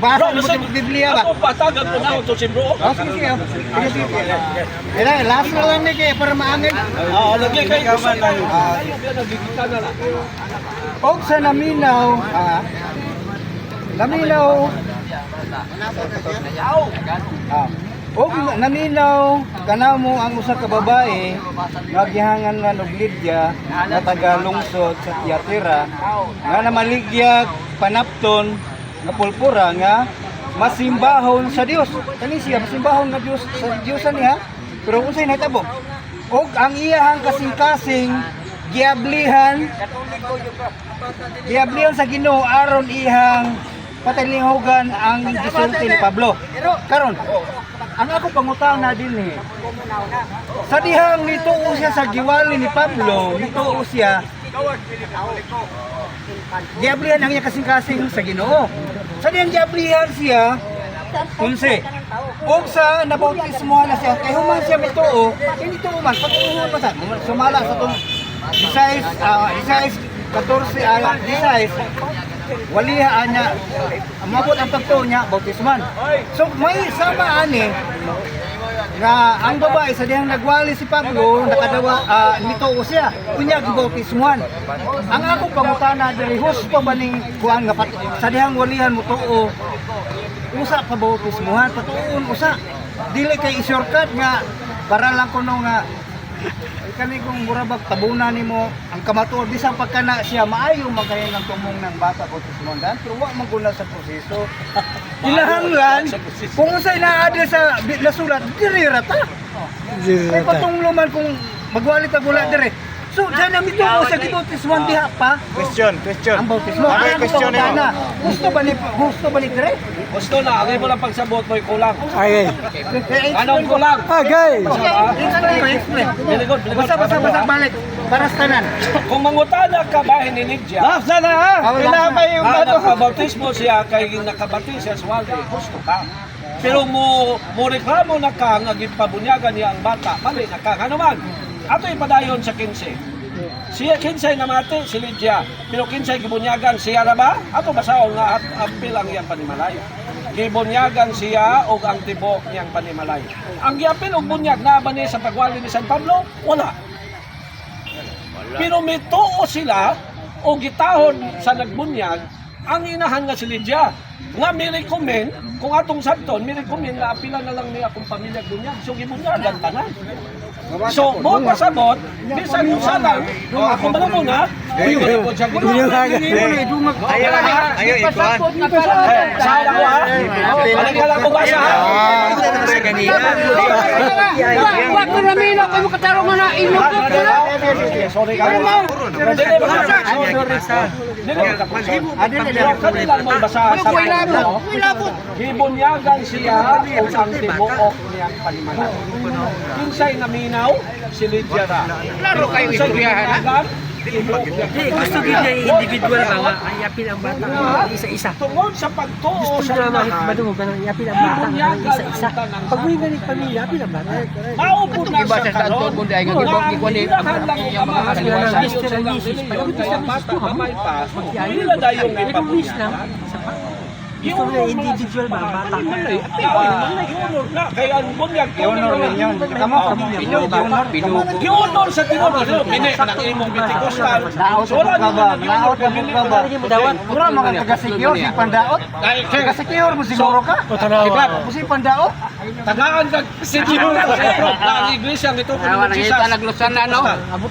basa mo sa Biblia ba? Ako patagan ko na ako to si bro. Oh, sige, sige. oh. Sige, sige. Ila, last na lang ni kay para maangin. Ah, lagi kay gusto yan nagkikita na lang. Og sa naminaw, ah, naminaw, ah, og naminaw, kanamo ang usa ka babae, nga og Lydia, na taga lungsod sa Tiatira, nga namaligyag panapton, nga pulpura nga masimbahon sa Dios. Kani siya masimbahon nga Dios sa Diyosan niya, pero unsay nahitabo? Og ang iyahang kasing-kasing giablihan Giablihan sa Ginoo aron ihang patalihugan ang gisulti ni Pablo. Karon, ang ako pangutana din eh. Sa dihang nituo siya sa giwali ni Pablo, nituo siya Giablihan ang iya kasing-kasing sa Ginoo. Sa dihang giablihan siya, unse. Og sa nabautismo na siya, kay human siya mituo, hindi tuo man, patuuhon pa sa, sumala sa tong Isais, ah, Isais 14, ah, Isais, waliha niya, mabot ang pagtuo niya, bautisman. So may sama ani, nga ang babae sa dihang nagwali si Pablo nakadawa uh, nituo siya. Kunya gibautismuhan ang ako pangutana diri husto ba ning kuan nga sa dihang walihan mo tuo? Usa pa bautismuhan patuon usa. Dili kay i-shortcut nga para lang kuno nga kani kung murabag tabunan nimo ang kamatuod. Bisan pagkana siya maayo magkayo ng tumong ng bata bautismuhan dan pero wa man guna sa proseso. Kinahanglan, kung unsay naada sa nasulat, diri rata. Kay patungluman kung magwalit ang bula dire. So, dyan namin ito sa gibautismuhan diha pa. Question, question. Ang bautismo. Okay, Ang question nimo. Gusto ba ni gusto ba ni dire? Gusto na, agay mo lang pagsabot mo'y kulang. Ay. Anong kulang? Agay. Explain, explain. Basta basta basta balik para sa tanan. Kung mangutana ka bahin ni Lydia, Last na na ha. Kinamay yung ah, bato. nakabautismo siya kay nakabati siya sa wali, gusto ka. Pero mo mo reklamo na ka nga gipabunyagan niya ang bata, mali na ka. Ano man? Ato ipadayon sa 15. Siya 15 namati si Lydia, pero 15 gibunyagan siya na ba? Ato basaon nga at apil ang iyang panimalay. Gibunyagan siya og ang tibok niyang panimalay. Ang giapil og bunyag na ba niya sa pagwali ni San Pablo? Wala. Pero may tuo sila o gitahon sa nagbunyag ang inahan nga si Lydia. Nga may recommend, kung atong sabton, may recommend na apila na lang niya akong pamilya bunyag. So, gibunyagan tanan. So, mo pasabot, bisan yung salang, ako ba na muna? Binigod siya. Ayaw, ayaw, ikuan. Saan ako ha? Paligala ko ba siya ha? Wag ko namin ako yung katarong na ilog ko na. Sorry ka. Ba ka? Dili ba ka? Pero kanilang mo basahan sa labot. Gibunyagan siya o ang tibuok niyang panimalay. Kinsay naminaw, si Lydia ra. Klaro kayo istoryahan, ha? Hindi, gusto din niya individual ba nga, ay yapin ang bata isa-isa. Tungod sa pagtuo Gusto sa niya mahit madungog na yapin ang bata isa-isa. Pag may ganit pamilya, yapin ang bata. Maupod na sa sa karon. kundi ay nga gibog ni kundi Ang mga mga kaliwa sa Mr. and Mrs. Pagkabit kaya bata kamay pa. Wala na yung Pero wish lang, isa pa. Niya individual ba bata? Na, kaya ang bunyag. Honor ninyo. Tama ka mo. Honor. Yunor sa tinod. Bini, nang imong Pentecostal. So, wala ka ba? naman Naot ka ka ba? Dawat. Pura mga taga-secure si Pandaot. Taga-secure mo siguro ka. Diba? Kasi Pandaot. Tagaan ka. Sige, ang iglesia. Ito ko Awa naman nang si ita naglusan na no.